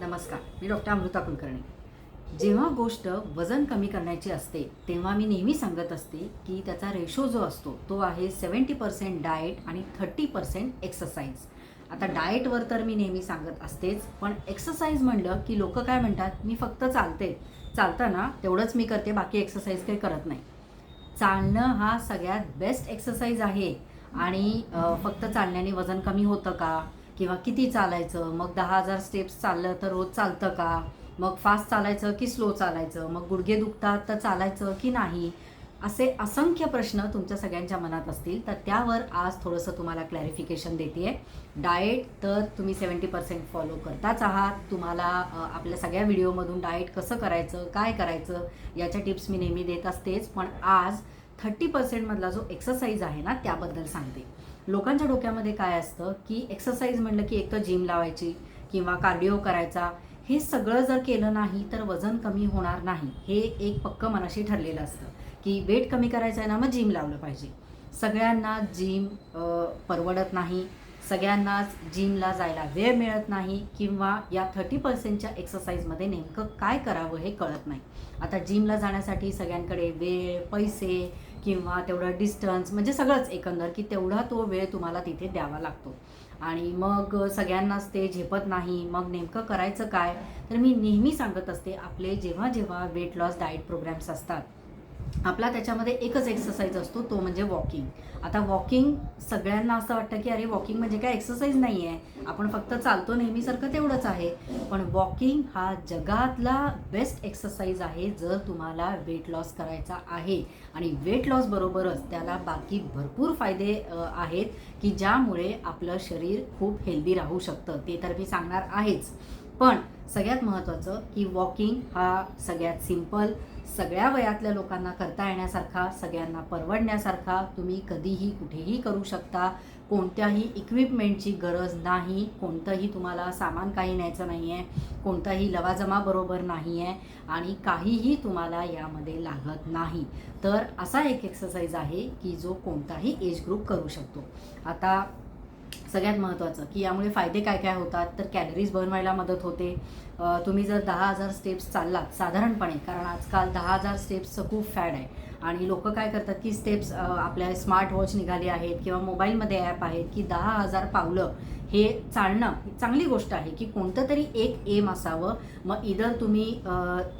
नमस्कार मी डॉक्टर अमृता कुलकर्णी. जेव्हा गोष्ट वजन कमी करण्याची असते तेव्हा मी नेहमी सांगत असते की त्याचा रेशो जो असतो तो आहे सेवन्टी पर्सेंट डाएट आणि थर्टी पर्सेंट एक्सरसाइज आता डाएटवर तर मी नेहमी सांगत असतेच पण एक्सरसाइज म्हणलं की लोक काय म्हणतात मी फक्त चालते. चालताना तेवढंच मी करते बाकी एक्सरसाइज काही करत नाही. चालणं हा सगळ्यात बेस्ट एक्सरसाइज आहे. आणि फक्त चालण्याने वजन कमी होतं का? किंवा किती चालायचं? मग दहा हजार स्टेप्स चाललं तर रोज चालतं का? मग फास्ट चालायचं की स्लो चालायचं? मग गुडघे दुखतात तर चालायचं की नाही? असे असंख्य प्रश्न तुमच्या सगळ्यांच्या मनात असतील. तर त्यावर आज थोडंसं तुम्हाला क्लॅरिफिकेशन देते आहे डाएट तर तुम्ही सेवन्टी पर्सेंट फॉलो करताच आहात. तुम्हाला आपल्या सगळ्या व्हिडिओमधून डाएट कसं करायचं काय करायचं याच्या टिप्स मी नेहमी देत असतेच. पण आज थर्टी पर्सेंटमधला जो एक्सरसाइज आहे ना त्याबद्दल सांगते. लोकांच्या डोक्यामध्ये काय असतं की एक्सरसाइज म्हणलं की एक तर जिम लावायची किंवा कार्डिओ करायचा. हे सगळं जर केलं नाही तर वजन कमी होणार नाही. हे एक पक्क मनाशी ठरलेलं असतं की वेट कमी करायचं आहे ना मग जिम लावलं पाहिजे. सगळ्यांना जिम परवडत नाही. सगळ्यांनाच जिमला जायला वेळ मिळत नाही किंवा या थर्टी पर्सेंटच्या एक्सरसाइजमध्ये नेमकं काय करावं हे कळत नाही. आता जिमला जाण्यासाठी सगळ्यांकडे वेळ पैसे किंवा तेवढं डिस्टन्स म्हणजे सगळंच एकंदर की तेवढा तो वेळ तुम्हाला तिथे द्यावा लागतो. आणि मग सगळ्यांनाच ते झेपत नाही मग नेमकं करायचं काय? तर मी नेहमी सांगत असते आपले जेव्हा जेव्हा वेट लॉस डाएट प्रोग्रॅम्स असतात आपला त्याच्यामध्ये एकच एक्सरसाइज असतो तो म्हणजे वॉकिंग आता वॉकिंग सगळ्यांना असं वाटतं की अरे वॉकिंग म्हणजे काय? एक्सरसाइज नाही आहे आपण फक्त चालतो नेहमीसारखं तेवढंच आहे. पण वॉकिंग हा जगातला बेस्ट एक्सरसाइज आहे जर तुम्हाला वेट लॉस करायचा आहे. आणि वेट लॉस बरोबरच त्याला बाकी भरपूर फायदे आहेत की ज्यामुळे आपलं शरीर खूप हेल्दी राहू शकतं. ते तर मी सांगणार आहेच. पण सगळ्यात महत्त्वाचं की वॉकिंग हा सगळ्यात सिंपल सगळ्या वयातल्या लोकांना करता येण्यासारखा सगळ्यांना परवडण्यासारखा तुम्ही कधीही कुठेही करू शकता. कोणत्याही इक्विपमेंटची गरज नाही. कोणतंही तुम्हाला सामान काही न्यायचं नाही आहे कोणताही लवाजमा बरोबर नाही आहे आणि काहीही तुम्हाला यामध्ये लागत नाही. तर असा एक एक्सरसाइज आहे की जो कोणताही एज ग्रुप करू शकतो. आता सगळ्यात महत्त्वाचं की यामुळे फायदे काय काय होतात तर कॅलरीज बर्न व्हायला मदत होते. तुम्ही जर दहा हजार स्टेप्स चाललात साधारणपणे कारण आजकाल दहा हजार स्टेप्सचं खूप फॅड आहे. आणि लोक काय करतात की स्टेप्स आपल्या स्मार्ट वॉच निघाली आहेत किंवा मोबाईलमध्ये ॲप आहेत की दहा हजार पावलं हे चालणं ही चांगली गोष्ट आहे की कोणतं तरी एक एम असावं. मग इधर तुम्ही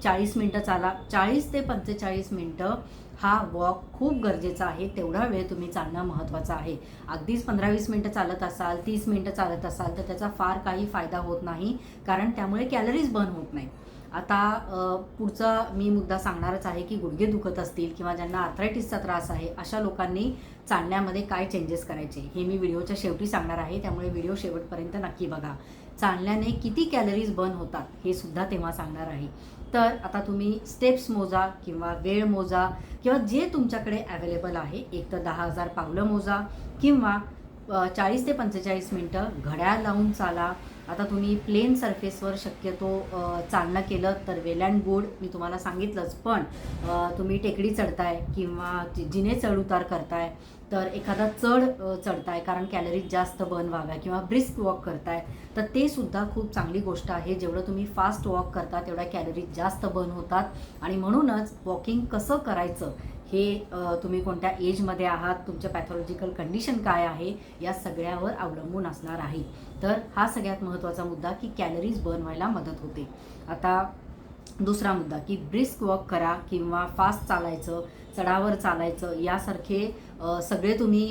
चाळीस मिनटं चाला चाळीस ते पंचेचाळीस मिनटं हा वॉक खूप गरजेचा आहे. तेवढा वेळ तुम्ही चालणं महत्त्वाचं आहे. अगदीच पंधरा वीस मिनटं चालत असाल तीस मिनटं चालत असाल तर त्याचा फार काही फायदा होत नाही. कारण त्यामुळे कॅलरीज बर्न होत नाही आता पुढचा मी मुद्दा सांगणारच आहे की गुडघे दुखत असतील किंवा ज्यांना आर्थरायटिसचा त्रास आहे अशा लोकांनी चालण्यामध्ये काय चेंजेस करायचे? हे मी व्हिडिओच्या शेवटी सांगणार आहे. त्यामुळे व्हिडिओ शेवटपर्यंत नक्की बघा. चालण्याने किती कॅलरीज बर्न होतात हे सुद्धा तेव्हा सांगणार आहे. तर आता तुम्ही स्टेप्स मोजा किंवा वेळ मोजा किंवा जे तुमच्याकडे अवेलेबल आहे एक तर दहा हजार पावलं मोजा किंवा चाळीस ते पंचेचाळीस मिनटं घड्याळ लावून चाला. आता तुम्ही प्लेन सरफेसवर शक्यतो चालणं केलं तर वेल अँड गुड मी तुम्हाला सांगितलंच. पण तुम्ही टेकडी चढताय किंवा जिने चढउतार करताय तर एखादा चढ चढताय कारण कॅलरीज जास्त बर्न व्हाव्या किंवा ब्रिस्क वॉक करताय तर ते सुद्धा खूप चांगली गोष्ट आहे. जेवढं तुम्ही फास्ट वॉक करता तेवढ्या कॅलरीज जास्त बर्न होतात. आणि म्हणूनच वॉकिंग कसं करायचं हे तुम्ही कोणत्या एजमध्ये आहात तुमचं पॅथॉलॉजिकल कंडिशन काय आहे या सगळ्यावर अवलंबून असणार आहे. तर हा सगळ्यात महत्त्वाचा मुद्दा की कॅलरीज बर्न व्हायला मदत होते. आता दुसरा मुद्दा की ब्रिस्क वॉक करा किंवा फास्ट चालायचं चढावर चालायचं यासारखे सगळे तुम्ही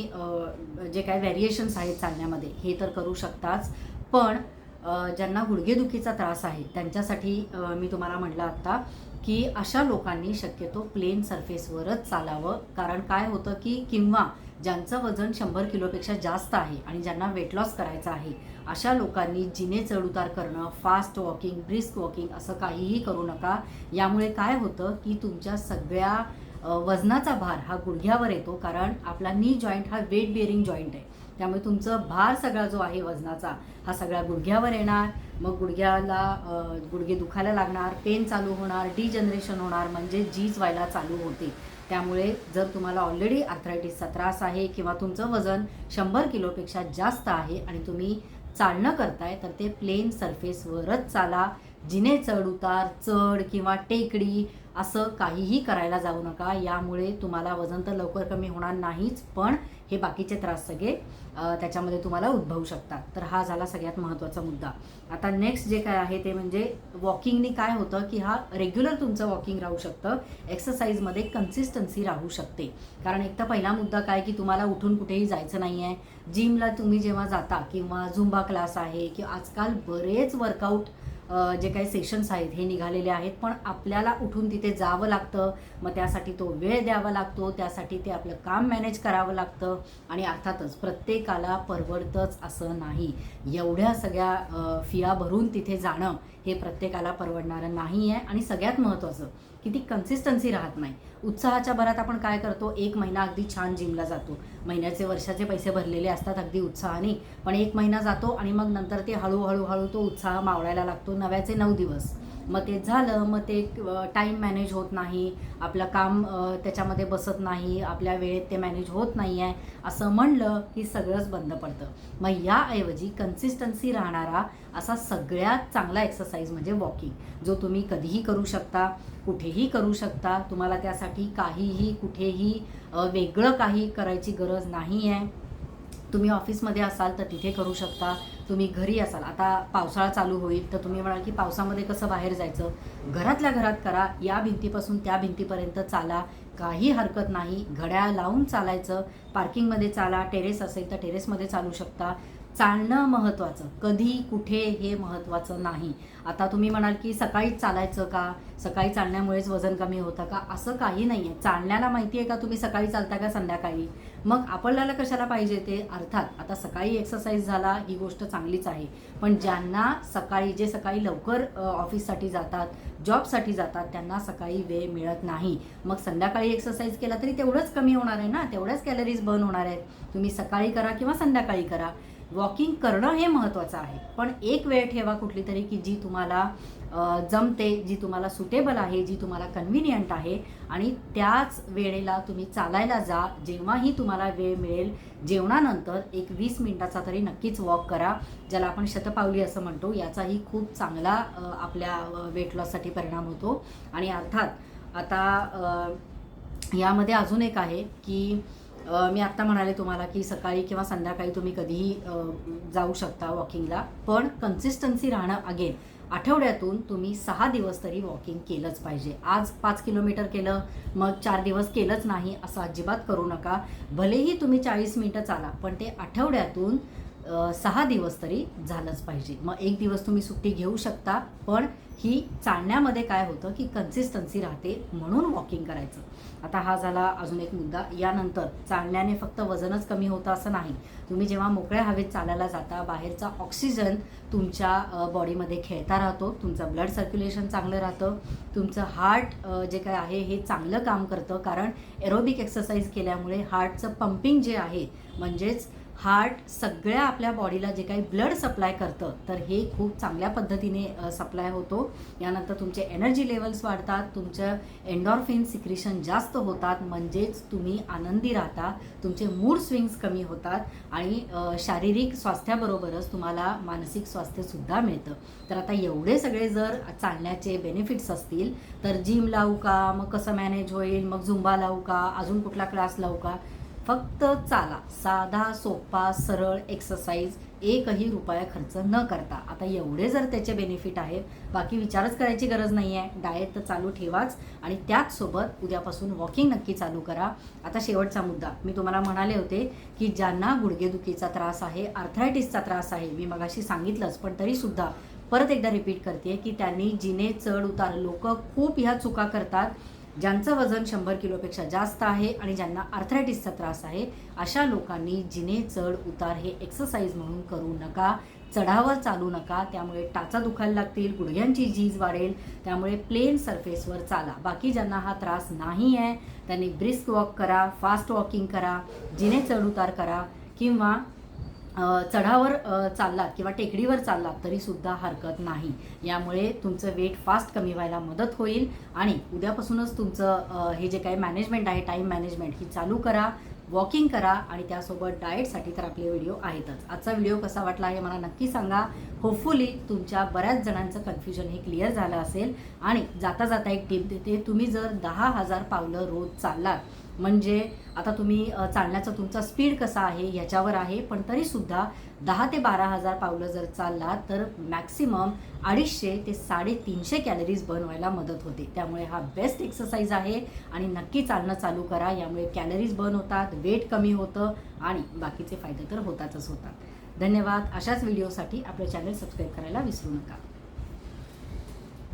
जे काय व्हॅरिएशन्स आहेत चालण्यामध्ये हे तर करू शकताच. पण ज्यांना गुडघेदुखीचा त्रास आहे त्यांच्यासाठी मी तुम्हाला म्हटलं आत्ता की अशा लोकांनी शक्यतो प्लेन सरफेसवरच चालावं. कारण काय होतं की किंवा ज्यांचं वजन शंभर किलोपेक्षा जास्त आहे आणि ज्यांना वेट लॉस करायचं आहे अशा लोकांनी जिने चढउतार करणं फास्ट वॉकिंग ब्रिस्क वॉकिंग असं काहीही करू नका. यामुळे काय होतं की तुमच्या सगळ्या वजनाचा भार हा गुडघ्यावर येतो. कारण आपला नी जॉईंट हा वेट बिअरिंग जॉईंट आहे. त्यामुळे तुमचं भार सगळा जो आहे वजनाचा हा सगळा गुडघ्यावर येणार. मग गुडघ्याला गुडघे दुखायला लागणार पेन चालू होणार डिजनरेशन होणार म्हणजे जीज व्हायला चालू होते. त्यामुळे जर तुम्हाला ऑलरेडी आर्थरायटिसचा त्रास आहे किंवा तुमचं वजन शंभर किलोपेक्षा जास्त आहे आणि तुम्ही चालणं करताय तर ते प्लेन सरफेसवरच चाला. जिने चढ उतार चढ किंवा टेकडी असं काहीही करायला जाऊ नका. यामुळे तुम्हाला वजन तर लवकर कमी होणार नाहीच पण हे बाकीचे त्रास सगळे त्याच्यामध्ये तुम्हाला उद्भवू शकतात. तर हा झाला सगळ्यात महत्त्वाचा मुद्दा. आता नेक्स्ट जे काय आहे ते म्हणजे वॉकिंगनी काय होतं की हा रेग्युलर तुमचं वॉकिंग राहू शकतं. एक्सरसाइजमध्ये कन्सिस्टन्सी राहू शकते. कारण एक तर पहिला मुद्दा काय की तुम्हाला उठून कुठेही जायचं नाही आहे जिमला तुम्ही जेव्हा जाता किंवा झुंबा क्लास आहे किंवा आजकाल बरेच वर्कआउट जे काही सेशन्स आहेत हे निघालेले आहेत. पण आपल्याला उठून तिथे जावं लागतं. मग त्यासाठी तो वेळ द्यावा लागतो. त्यासाठी ते आपलं काम मॅनेज करावं लागतं. आणि अर्थातच प्रत्येकाला परवडतंच असं नाही. एवढ्या सगळ्या फिया भरून तिथे जाणं हे प्रत्येकाला परवडणारं नाही आहे आणि सगळ्यात महत्त्वाचं की ती कन्सिस्टन्सी राहत नाही. उत्साहाच्या भरात आपण काय करतो? एक महिना अगदी छान जिमला जातो. महिन्याचे वर्षाचे पैसे भरलेले असतात अगदी उत्साहाने पण एक महिना जातो आणि मग नंतर ते हळूहळू हळू तो उत्साह मावळायला लागतो नव्याचे नऊ दिवस. मग ते झालं मग ते टाईम मॅनेज होत नाही. आपलं काम त्याच्यामध्ये बसत नाही. आपल्या वेळेत ते मॅनेज होत नाही आहे असं म्हणलं की सगळंच बंद पडतं. मग याऐवजी कन्सिस्टन्सी राहणारा असा सगळ्यात चांगला एक्सरसाइज म्हणजे वॉकिंग जो तुम्ही कधीही करू शकता कुठेही करू शकता. तुम्हाला त्यासाठी काहीही कुठेही वेगळं काही करायची गरज नाही आहे तुम्ही ऑफिसमध्ये असाल तर तिथे करू शकता. तुम्ही घरी असाल आता पावसाळा चालू होईल तर तुम्ही म्हणाल की पावसामध्ये कसं बाहेर जायचं? घरातल्या घरात करा या भिंतीपासून त्या भिंतीपर्यंत चाला काही हरकत नाही घड्याळ लावून चालायचं पार्किंगमध्ये चाला टेरेस असेल तर टेरेसमध्ये चालू शकता. चालणं महत्त्वाचं कधी कुठे हे महत्त्वाचं नाही. आता तुम्ही म्हणाल की सकाळीच चालायचं का? सकाळी चालण्यामुळेच वजन कमी होतं का? असं काही नाही आहे चालण्याला माहिती आहे का तुम्ही सकाळी चालता का संध्याकाळी? मग आपल्याला कशाला पाहिजे ते? अर्थात आता सकाळी एक्सरसाइज झाला ही गोष्ट चांगलीच आहे. पण ज्यांना सकाळी जे सकाळी लवकर ऑफिससाठी जातात जॉबसाठी जातात त्यांना सकाळी वेळ मिळत नाही. मग संध्याकाळी एक्सरसाइज केला तरी तेवढंच कमी होणार आहे ना? तेवढ्याच कॅलरीज बर्न होणार आहेत. तुम्ही सकाळी करा किंवा संध्याकाळी करा. वॉकिंग करणं हे महत्त्वाचं आहे. पण एक वेळ ठेवा कुठली तरी की जी तुम्हाला जमते जी तुम्हाला सुटेबल आहे जी तुम्हाला कन्व्हिनियंट आहे आणि त्याच वेळेला तुम्ही चालायला जा. जेव्हाही तुम्हाला वेळ मिळेल जेवणानंतर एक वीस मिनटाचा तरी नक्कीच वॉक करा ज्याला आपण शतपावली असं म्हणतो. याचाही खूप चांगला आपल्या वेट लॉससाठी परिणाम होतो. आणि अर्थात आता यामध्ये अजून एक आहे की मी आत्ता म्हणाले तुम्हाला की सकाळी किंवा संध्याकाळी तुम्ही कधीही जाऊ शकता वॉकिंगला पण कन्सिस्टन्सी राहणं अगेन आठवड्यातून तुम्ही सहा दिवस तरी वॉकिंग केलंच पाहिजे. आज पाच किलोमीटर केलं मग चार दिवस केलंच नाही असं अजिबात करू नका. भलेही तुम्ही चाळीस मिनटं चाला पण ते आठवड्यातून सहा दिवस तरी झालंच पाहिजे. मग एक दिवस तुम्ही सुट्टी घेऊ शकता पण ही चालण्यामध्ये काय होतं की कन्सिस्टन्सी राहते म्हणून वॉकिंग करायचं. आता हा झाला अजून एक मुद्दा. यानंतर चालण्याने फक्त वजनच कमी होतं असं नाही. तुम्ही जेव्हा मोकळ्या हवेत चालायला जाता बाहेरचा ऑक्सिजन तुमच्या बॉडीमध्ये खेळता राहतो तुमचं ब्लड सर्क्युलेशन चांगलं राहतं तुमचं हार्ट जे काय आहे हे चांगलं काम करतं कारण एरोबिक एक्सरसाइज केल्यामुळे हार्टचं पंपिंग जे आहे म्हणजेच हार्ट सगळ्या आपल्या बॉडीला जे काही ब्लड सप्लाय करतं तर हे खूप चांगल्या पद्धतीने सप्लाय होतो. यानंतर तुमचे एनर्जी लेवल्स वाढतात तुमचं एन्डॉर्फिन सिक्रिशन जास्त होतात म्हणजेच तुम्ही आनंदी राहता तुमचे मूड स्विंग्स कमी होतात आणि शारीरिक स्वास्थ्याबरोबरच तुम्हाला मानसिक स्वास्थ्यसुद्धा मिळतं. तर आता एवढे सगळे जर चालण्याचे बेनिफिट्स असतील तर जिम लावू का मग कसं मॅनेज होईल मग झुंबा लावू का अजून कुठला क्लास लावू का फक्त चाला. साधा सोपा सरळ एक्सरसाइज एकही रुपया खर्च न करता. आता एवढे जर त्याचे बेनिफिट आहेत बाकी विचारच करायची गरज नाही आहे डाएट तर चालू ठेवाच आणि त्याचसोबत उद्यापासून वॉकिंग नक्की चालू करा. आता शेवटचा मुद्दा. मी तुम्हाला म्हणाले होते की ज्यांना गुडघेदुखीचा त्रास आहे आर्थरायटिसचा त्रास आहे मी मगाशी सांगितलंच पण तरीसुद्धा परत एकदा रिपीट करते की त्यांनी जिने चढ उतार लोक खूप ह्या चुका करतात. ज्यांचं वजन शंभर किलोपेक्षा जास्त आहे आणि ज्यांना आर्थरायटिसचा त्रास आहे अशा लोकांनी जिने चढ उतार हे एक्सरसाइज म्हणून करू नका. चढावर चालू नका. त्यामुळे टाचा दुखायला लागतील गुडघ्यांची झीज वाढेल त्यामुळे प्लेन सरफेसवर चाला. बाकी ज्यांना हा त्रास नाही आहे त्यांनी ब्रिस्क वॉक करा फास्ट वॉकिंग करा जिने चढ उतार करा किंवा चढावर चाललात किंवा टेकडीवर चाललात तरीसुद्धा हरकत नाही. यामुळे तुमचं वेट फास्ट कमी व्हायला मदत होईल आणि उद्यापासूनच तुमचं हे जे काही मॅनेजमेंट आहे टाईम मॅनेजमेंट ही चालू करा वॉकिंग करा आणि त्यासोबत डाएटसाठी तर आपले व्हिडिओ आहेतच. आजचा व्हिडिओ कसा वाटला हे मला नक्की सांगा. होपफुली तुमच्या बऱ्याच जणांचं कन्फ्युजन हे क्लिअर झालं असेल. आणि जाता जाता एक टिप देते. तुम्ही जर दहा हजार पावलं रोज चाललात म्हणजे आता तुम्ही चालण्याचा तुमचा स्पीड कसा आहे ह्याच्यावर आहे पण तरीसुद्धा दहा ते बारा हजार पावलं जर चाललात तर मॅक्सिमम अडीचशे ते साडेतीनशे कॅलरीज बर्न व्हायला मदत होते. त्यामुळे हा बेस्ट एक्सरसाइज आहे आणि नक्की चालणं चालू करा. यामुळे कॅलरीज बर्न होतात वेट कमी होतं आणि बाकीचे फायदे तर होतातच होतात. धन्यवाद. अशाच व्हिडिओसाठी आपलं चॅनल सबस्क्राईब करायला विसरू नका.